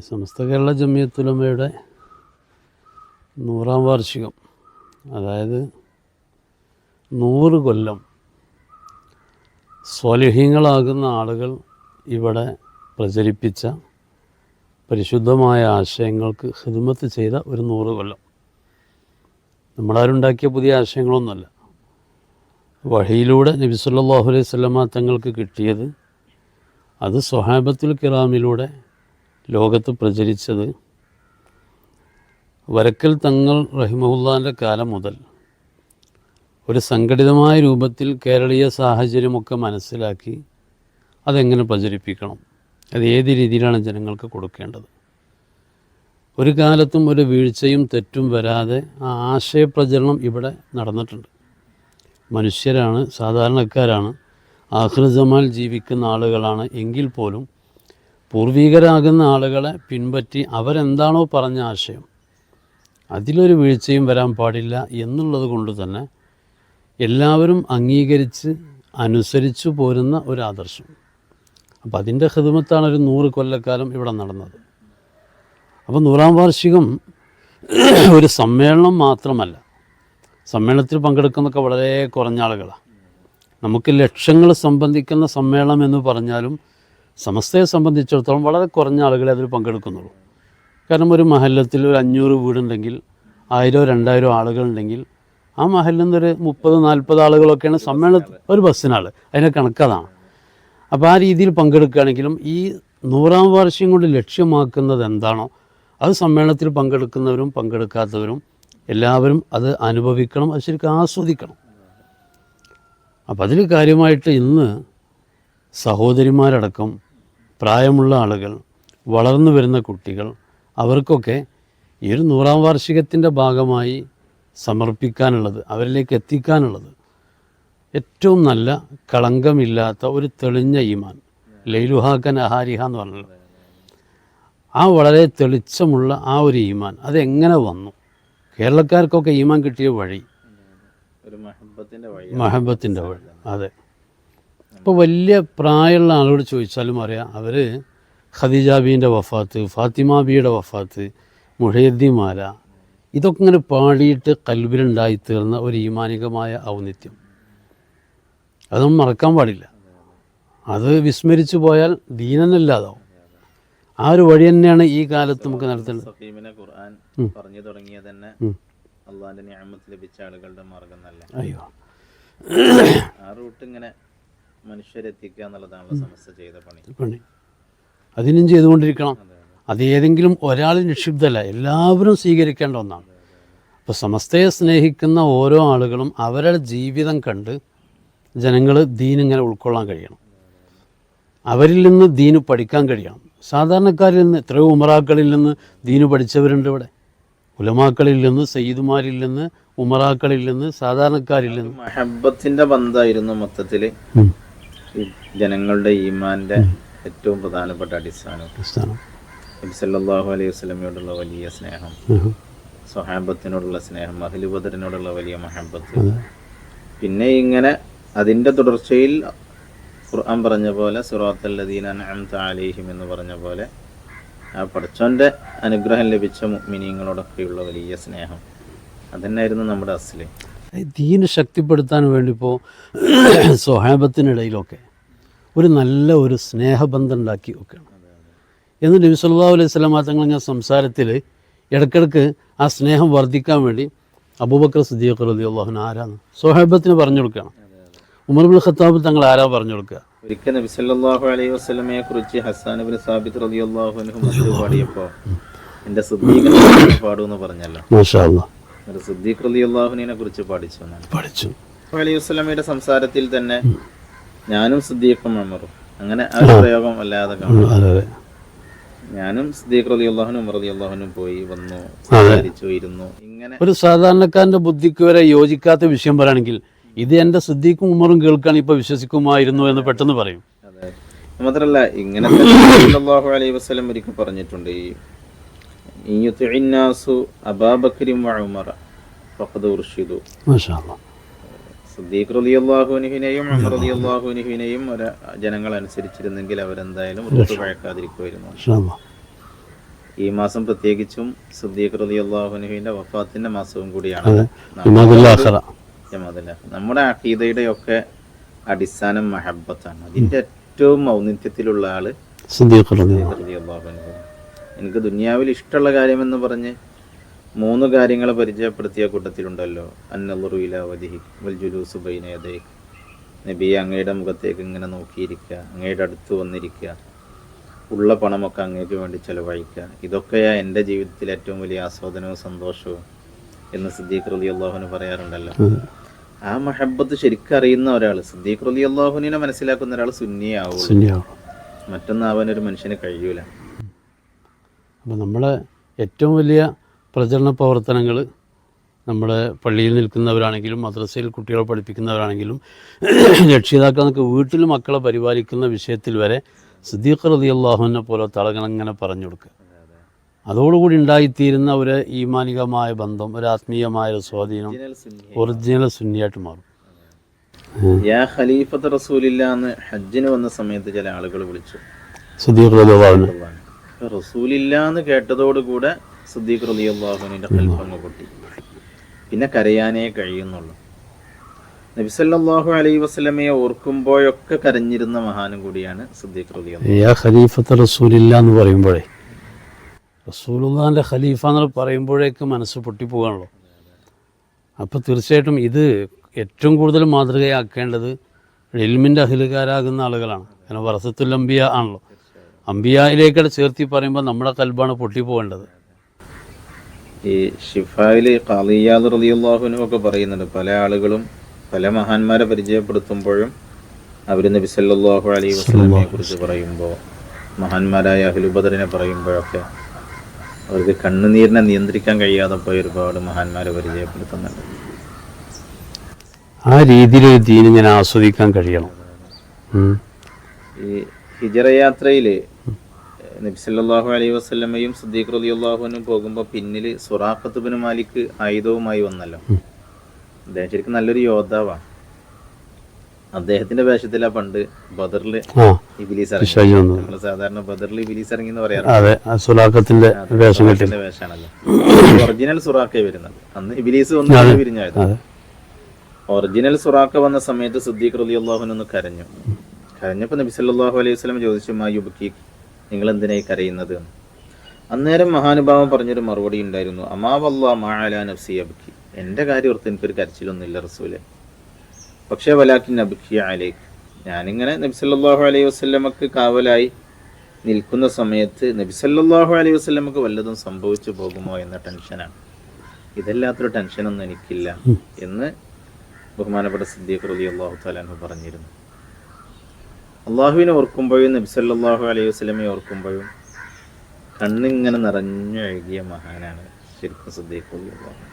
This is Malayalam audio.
സമസ്ത കേരള ജമിയത്തുലമയുടെ നൂറാം വാർഷികം അതായത് നൂറ് കൊല്ലം സ്വലിഹ്യങ്ങളാകുന്ന ആളുകൾ ഇവിടെ പ്രചരിപ്പിച്ച പരിശുദ്ധമായ ആശയങ്ങൾക്ക് ഹിദ്മത്ത് ചെയ്ത ഒരു നൂറ് കൊല്ലം. നമ്മളാരുണ്ടാക്കിയ പുതിയ ആശയങ്ങളൊന്നുമല്ല. വഴിയിലൂടെ നബി സല്ലല്ലാഹു അലൈഹി വസല്ലമ തങ്ങൾക്ക് കിട്ടിയത് അത് സ്വഹാബത്തുൽ കിറാമിലൂടെ ലോകത്ത് പ്രചരിച്ചത് വരക്കൽ തങ്ങൾ റഹിമഹുല്ലാന്റെ കാലം മുതൽ ഒരു സംഘടിതമായ രൂപത്തിൽ കേരളീയ സാഹചര്യമൊക്കെ മനസ്സിലാക്കി അതെങ്ങനെ പ്രചരിപ്പിക്കണം? അത് ഏത് രീതിയിലാണ് ജനങ്ങൾക്ക് കൊടുക്കേണ്ടത്? ഒരു കാലത്തും ഒരു വീഴ്ചയും തെറ്റും വരാതെ ആ ആശയപ്രചരണം ഇവിടെ നടന്നിട്ടുണ്ട്. മനുഷ്യരാണ് സാധാരണക്കാരാണ് ആഹൃതമാൽ ജീവിക്കുന്ന ആളുകളാണ് എങ്കിൽ പോലും പൂർവികരാകുന്ന ആളുകളെ പിൻപറ്റി അവരെന്താണോ പറഞ്ഞ ആശയം അതിലൊരു വീഴ്ചയും വരാൻ പാടില്ല എന്നുള്ളത് കൊണ്ട് തന്നെ എല്ലാവരും അംഗീകരിച്ച് അനുസരിച്ചു പോരുന്ന ഒരു ആദർശം അപ്പം അതിന്റെ ഹൃദമത്താണ് ഒരു നൂറ് കൊല്ലക്കാലം ഇവിടെ നടന്നത്. അപ്പോൾ നൂറാം വാർഷികം ഒരു സമ്മേളനം മാത്രമല്ല സമ്മേളനത്തിൽ പങ്കെടുക്കുന്നൊക്കെ വളരെ കുറഞ്ഞ ആളുകളാണ് നമുക്ക് ലക്ഷങ്ങൾ സംബന്ധിക്കുന്ന സമ്മേളനം എന്ന് പറഞ്ഞാലും സമസ്തയെ സംബന്ധിച്ചിടത്തോളം വളരെ കുറഞ്ഞ ആളുകളെ അതിൽ പങ്കെടുക്കുന്നുള്ളൂ. കാരണം ഒരു മഹല്ലത്തിൽ ഒരു അഞ്ഞൂറ് വീടുണ്ടെങ്കിൽ ആയിരോ രണ്ടായിരോ ആളുകളുണ്ടെങ്കിൽ ആ മഹലിൽ നിന്നൊരു മുപ്പത് നാൽപ്പത് ആളുകളൊക്കെയാണ് സമ്മേളന ഒരു ബസ്സിനാൾ അതിനെ കണക്കതാണ്. അപ്പോൾ ആ രീതിയിൽ പങ്കെടുക്കുകയാണെങ്കിലും ഈ നൂറാം വാർഷികം കൊണ്ട് ലക്ഷ്യമാക്കുന്നത് എന്താണോ അത് സമ്മേളനത്തിൽ പങ്കെടുക്കുന്നവരും പങ്കെടുക്കാത്തവരും എല്ലാവരും അത് അനുഭവിക്കണം അത് ശരിക്കും ആസ്വദിക്കണം. അപ്പം അതിൽ കാര്യമായിട്ട് ഇന്ന് സഹോദരിമാരടക്കം പ്രായമുള്ള ആളുകൾ വളർന്നു വരുന്ന കുട്ടികൾ അവർക്കൊക്കെ ഈ ഒരു നൂറാം വാർഷികത്തിന്റെ ഭാഗമായി സമർപ്പിക്കാനുള്ളത് അവരിലേക്ക് എത്തിക്കാനുള്ളത് ഏറ്റവും നല്ല കളങ്കമില്ലാത്ത ഒരു തെളിഞ്ഞ ഈമാൻ ലൈലുഹാക്കൻ അഹാരിഹ എന്ന് പറഞ്ഞത് ആ വളരെ തെളിച്ചമുള്ള ആ ഒരു ഈമാൻ അതെങ്ങനെ വന്നു? കേരളക്കാർക്കൊക്കെ ഈമാൻ കിട്ടിയ വഴി? മഹബത്തിന്റെ വഴി അതെ. ഇപ്പോൾ വലിയ പ്രായമുള്ള ആളോട് ചോദിച്ചാലും അറിയാം അവർ ഖദീജാബീന്റെ വഫാത്ത് ഫാത്തിമ ബിയുടെ വഫാത്ത് മുഹയദ്ദിമാല ഇതൊക്കെ ഇങ്ങനെ പാടിയിട്ട് കൽബിലുണ്ടായി തീർന്ന ഒരു ഈമാനികമായ ഔന്നിത്യം. അതൊന്നും മറക്കാൻ പാടില്ല. അത് വിസ്മരിച്ചു പോയാൽ ദീനനല്ലാതാവും. ആ ഒരു വഴി തന്നെയാണ് ഈ കാലത്ത് നമുക്ക് നടത്തേണ്ടത്. പറഞ്ഞു തന്നെ. അള്ളാഹിന്റെ ലഭിച്ച ആളുകളുടെ മാർഗം നല്ല അയ്യോ. ആ റൂട്ട് ഇങ്ങനെ മനുഷ്യരെത്തിക്കുക എന്നുള്ളതാണല്ലോ സമസ്ത ചെയ്ത പണി. പണി. അതിനും ചെയ്തുകൊണ്ടിരിക്കണം. അത് ഏതെങ്കിലും ഒരാൾ നിക്ഷിപ്തല്ല എല്ലാവരും സ്വീകരിക്കേണ്ട ഒന്നാണ്. അപ്പോൾ സമസ്തയെ സ്നേഹിക്കുന്ന ഓരോ ആളുകളും അവരുടെ ജീവിതം കണ്ട് ജനങ്ങൾ ദീനിങ്ങനെ ഉൾക്കൊള്ളാൻ കഴിയണം. അവരിൽ നിന്ന് ദീന് പഠിക്കാൻ കഴിയണം. സാധാരണക്കാരിൽ നിന്ന് എത്രയോ ഉമറാക്കളിൽ നിന്ന് ദീന് പഠിച്ചവരുണ്ട് ഇവിടെ. ഉലമാക്കളിൽ നിന്ന് സയ്യിദുമാരിൽ നിന്ന് ഉമറാക്കളിൽ നിന്ന് സാധാരണക്കാരിൽ നിന്ന്. മഹബത്തിന്റെ ബന്ധമായിരുന്നു. ഈ ജനങ്ങളുടെ ഈമാന്റെ ഏറ്റവും പ്രധാനപ്പെട്ട അടിസ്ഥാനം. സ്ഥാനം. നബി അലൈഹി വസല്ലമയോടുള്ള വലിയ സ്നേഹം. സ്വഹാബത്തിനോടുള്ള സ്നേഹം അഹ്ലുബദറിനോടുള്ള വലിയ മഹാബത്ത്. പിന്നെ ഇങ്ങനെ അതിന്റെ തുടർച്ചയിൽ ഖുർആൻ പറഞ്ഞ പോലെ സുറാത്തല്ലദീന അൻഅംത അലൈഹിം എന്ന് പറഞ്ഞ പോലെ ആ പടച്ചോന്റെ അനുഗ്രഹം ലഭിച്ച മിനിങ്ങളോടൊക്കെയുള്ള വലിയ സ്നേഹം. അതന്നെയായിരുന്നു നമ്മുടെ അസ്ല്. ദീന് ശക്തിപ്പെടുത്താൻ വേണ്ടി ഇപ്പോൾ സ്വഹാബത്തിനിടയിലൊക്കെ ഒരു നല്ല ഒരു സ്നേഹബന്ധം ഉണ്ടാക്കി ഒക്കെയാണ് എന്ന് നബി സല്ലല്ലാഹു അലൈഹി സ്വലാം തങ്ങൾ ഞാൻ സംസാരത്തിൽ ഇടക്കിടക്ക് ആ സ്നേഹം വർദ്ധിക്കാൻ വേണ്ടി അബൂബക്കർ സിദ്ദീഖ് അലി അള്ളാഹുന ആരാന്ന് സ്വഹാബത്തിന് പറഞ്ഞു കൊടുക്കണം. ഉമർ ബുൽ ഖത്താബ് തങ്ങൾ ആരാ പറഞ്ഞു കൊടുക്കുക? ഒരിക്കൽ നബി സല്ലല്ലാഹു അലൈഹി വസല്ലമയെ കുറിച്ച് ഹസ്സാൻ ഇബ്നു സാബിത്ത് റളിയല്ലാഹു അൻഹു പാടിയപ്പോൾ എന്റെ സിദ്ദീഖ് പാടുമെന്ന് പറഞ്ഞല്ലോ. മാഷാ അല്ലാ സിദ്ദീഖ് കുറിച്ച് പഠിച്ചു എന്നാണ്. പഠിച്ചു. അലൈഹി സംസാരത്തിൽ തന്നെ ഞാനും സിദ്ദീഖും അമറും അങ്ങനെ ആ പ്രയോഗം അല്ലാതെ കാണും. ഞാനും സിദ്ദീഖ് റലി അള്ളാഹുനും റലി അള്ളാഹുനും പോയി വന്നു സംസാരിച്ചു ഇരുന്നു. ഇങ്ങനെ ഒരു സാധാരണക്കാരന്റെ ബുദ്ധിക്ക് വരെ യോജിക്കാത്ത വിഷയം പറയുകയാണെങ്കിൽ ഇത് എന്റെ സിദ്ദീഖും ഉമറും കേൾക്കാൻ ഇപ്പൊ വിശ്വസിക്കുമായിരുന്നു എന്ന് പെട്ടെന്ന് പറയും. അതെ. മാത്രല്ല ഇങ്ങനെ അലൈഹി വസല്ലം ഒരിക്കൽ പറഞ്ഞിട്ടുണ്ട് ഈ ഫഖദ് ഉർഷിദു. മാഷാ അല്ലാ സിദ്ദീഖ് റളിയല്ലാഹുവിനെയും ഉമർ റളിയല്ലാഹുവിനെയും ഒരു ജനങ്ങൾ അനുസരിച്ചിരുന്നെങ്കിൽ അവരെന്തായാലും ഋതു പഴക്കാതിരിക്കുമായിരുന്നു. ഈ മാസം പ്രത്യേകിച്ചും സിദ്ദീഖ് റലി അള്ളാഹുനുവിന്റെ വഫാത്തിന്റെ മാസവും കൂടിയാണ്. നമ്മുടെ അഖീദയുടെ ഒക്കെ അടിസ്ഥാനം മഹബത്താണ്. അതിന്റെ ഏറ്റവും ഔന്നിത്യത്തിലുള്ള ആൾ സിദ്ദീഖ് റളിയല്ലാഹു അൻഹു. എനിക്ക് ദുനിയാവിൽ ഇഷ്ടമുള്ള കാര്യമെന്ന് പറഞ്ഞ് മൂന്ന് കാര്യങ്ങൾ പരിചയപ്പെടുത്തിയ കൂട്ടത്തിലുണ്ടല്ലോ. അന്നലുറുയില വദിഹി വൽ ജുലൂസു ബൈനയതേ നബി അങ്ങയുടെ മുഖത്തേക്ക് ഇങ്ങനെ നോക്കിയിരിക്കുക അങ്ങയുടെ അടുത്ത് വന്നിരിക്കുക ഉള്ള പണമൊക്കെ അങ്ങേക്ക് വേണ്ടി ചിലവഴിക്കുക. ഇതൊക്കെയാ എന്റെ ജീവിതത്തിൽ ഏറ്റവും വലിയ ആസ്വാദനവും സന്തോഷവും എന്ന് സിദ്ദീഖ് റലി അള്ളാഹുന് പറയാറുണ്ടല്ലോ. ആ മഹബത്ത് ശരിക്കും അറിയുന്ന ഒരാൾ സിദ്ദീഖ് റലി അള്ളാഹുവിനെ മനസ്സിലാക്കുന്ന ഒരാൾ സുന്നിയാവും. മറ്റൊന്നാവാൻ ഒരു മനുഷ്യന് കഴിയൂല. അപ്പോൾ നമ്മളെ ഏറ്റവും വലിയ പ്രചരണ പ്രവർത്തനങ്ങൾ നമ്മുടെ പള്ളിയിൽ നിൽക്കുന്നവരാണെങ്കിലും മദ്രസയിൽ കുട്ടികളെ പഠിപ്പിക്കുന്നവരാണെങ്കിലും രക്ഷിതാക്കൾ എന്നൊക്കെ വീട്ടിൽ മക്കളെ പരിപാലിക്കുന്ന വിഷയത്തിൽ വരെ സിദ്ദീഖ് റതി അള്ളാഹുവിനെ പോലെ തളകളങ്ങനെ പറഞ്ഞു കൊടുക്കുക. അതോടുകൂടി ഉണ്ടായിത്തീരുന്ന ഒരു ഈമാനികമായ ബന്ധം ഒരു ആത്മീയമായ ഒരു സ്വാധീനം ഒറിജിനൽ സുന്നി. സുന്നിയായിട്ട് മാറും. യാ ഖലീഫത്ത് റസൂലില്ല എന്ന് ഹജ്ജിന് വന്ന സമയത്ത് ചില ആളുകൾ വിളിച്ചു. അപ്പൊ റസൂലില്ല എന്ന് കേട്ടതോടുകൂടെ സുദ്ദീഖ് റലി അള്ളാഹുവിന്റെ കൽപ്പങ്ങ് പൊട്ടി. പിന്നെ കരയാനേ കഴിയുന്നുള്ളൂ. നബിസല്ലാഹു അലൈ വസ്ലമയെ ഓർക്കുമ്പോഴൊക്കെ കരഞ്ഞിരുന്ന മഹാനും കൂടിയാണ് സുദ്ദീഖ് എന്ന് പറയുമ്പോഴേ റസൂലുല്ലാന്റെ ഖലീഫ എന്ന് പറയുമ്പോഴേക്ക് മനസ്സ് പൊട്ടിപ്പോകാണല്ലോ. അപ്പോൾ തീർച്ചയായിട്ടും ഇത് ഏറ്റവും കൂടുതൽ മാതൃകയാക്കേണ്ടത് എൽമിന്റെ അഹിലുകാരാകുന്ന ആളുകളാണ്. കാരണം വറസത്തുൽ ആണല്ലോ. അംബിയയിലേക്കടെ ചേർത്തി പറയുമ്പോൾ നമ്മുടെ കൽബാണ് പൊട്ടിപ്പോകേണ്ടത്. ഈ ഷിഫായിലെ ഖാലിയാദ് റളിയല്ലാഹുവിനും ഒക്കെ പറയുന്നുണ്ട് പല ആളുകളും പല മഹാന്മാരെ പരിചയപ്പെടുത്തുമ്പോഴും അവർ നബി സല്ലല്ലാഹു അലൈഹി വസല്ലമയെ കുറിച്ച് പറയുമ്പോൾ മഹാന്മാരായ അഹ്ലുബദറിനെ പറയുമ്പോഴൊക്കെ അവർക്ക് കണ്ണുനീരിനെ നിയന്ത്രിക്കാൻ കഴിയാതെ പോയ ഒരുപാട് മഹാന്മാരെ പരിചയപ്പെടുത്തുന്നുണ്ട്. ആ രീതിയിലൊരു ദീന് ഞാൻ ആസ്വദിക്കാൻ കഴിയണം. ഈ ഹിജറ യാത്രയിൽ നബി സല്ലല്ലാഹു വസ്ലമയും സിദ്ദീഖ് അള്ളാഹുവിനും പോകുമ്പോൾ പിന്നിൽ സുറാഖത്ത് ബിൻ മാലിക് ആയുധവുമായി വന്നല്ലോ. അദ്ദേഹം ശരിക്കും നല്ലൊരു യോദ്ധാവാണ്. അദ്ദേഹത്തിന്റെ വേഷത്തിലാ പണ്ട് ബദറിൽ ഇബിലീസ് ഇറങ്ങി സാധാരണ ബദറിൽ ഇബിലീസ് ഇറങ്ങി എന്ന് പറയാറുണ്ട്. അതെ ആ വേഷം കെട്ടി സുറാഖിന്റെ വേഷാണല്ലോ ഒറിജിനൽ സുറാഖ വരുന്നത്. അന്ന് ഇബിലീസ് വന്ന് വിരിഞ്ഞായത് അതെ. ഒറിജിനൽ സുറാഖ വന്ന സമയത്ത് സുദ്ദീഖ് സിദ്ദീഖ് അള്ളാഹുനൊന്ന് കരഞ്ഞു. കരഞ്ഞപ്പോൾ നബി അലൈഹി വസ്ലം ചോദിച്ചു മാ യുബക്കി നിങ്ങൾ എന്തിനായി കരയുന്നത്? അന്നേരം മഹാനുഭാവം പറഞ്ഞൊരു മറുപടി ഉണ്ടായിരുന്നു. അമാവല്ലാ മാഅല നഫ്സി അബ്ക്കി എന്റെ കാര്യം ഓർത്ത് എനിക്കൊരു കരച്ചിലൊന്നുമില്ല റസൂലെ. പക്ഷേ വലാക്കിൻ അബ്ക്കി അലൈക്ക് ഞാനിങ്ങനെ നബിസല്ലാഹു അലൈഹി വസല്ലമക്ക് കാവലായി നിൽക്കുന്ന സമയത്ത് നബിസല്ലാഹു അലൈഹി വസല്ലമക്ക് വല്ലതും സംഭവിച്ചു പോകുമോ എന്ന ടെൻഷനാണ്. ഇതല്ലാത്തൊരു ടെൻഷനൊന്നും എനിക്കില്ല എന്ന് ബഹുമാനപ്പെട്ട സിദ്ദീഖ് റലി അള്ളാഹു താലാൻഹു പറഞ്ഞിരുന്നു. അള്ളാഹുവിനെ ഓർക്കുമ്പോഴും നബി സല്ലല്ലാഹു അലൈഹി വസ്ലമെ ഓർക്കുമ്പോഴും കണ്ണിങ്ങനെ നിറഞ്ഞു എഴുകിയ മഹാനാണ് ശരിക്കും അള്ളാഹു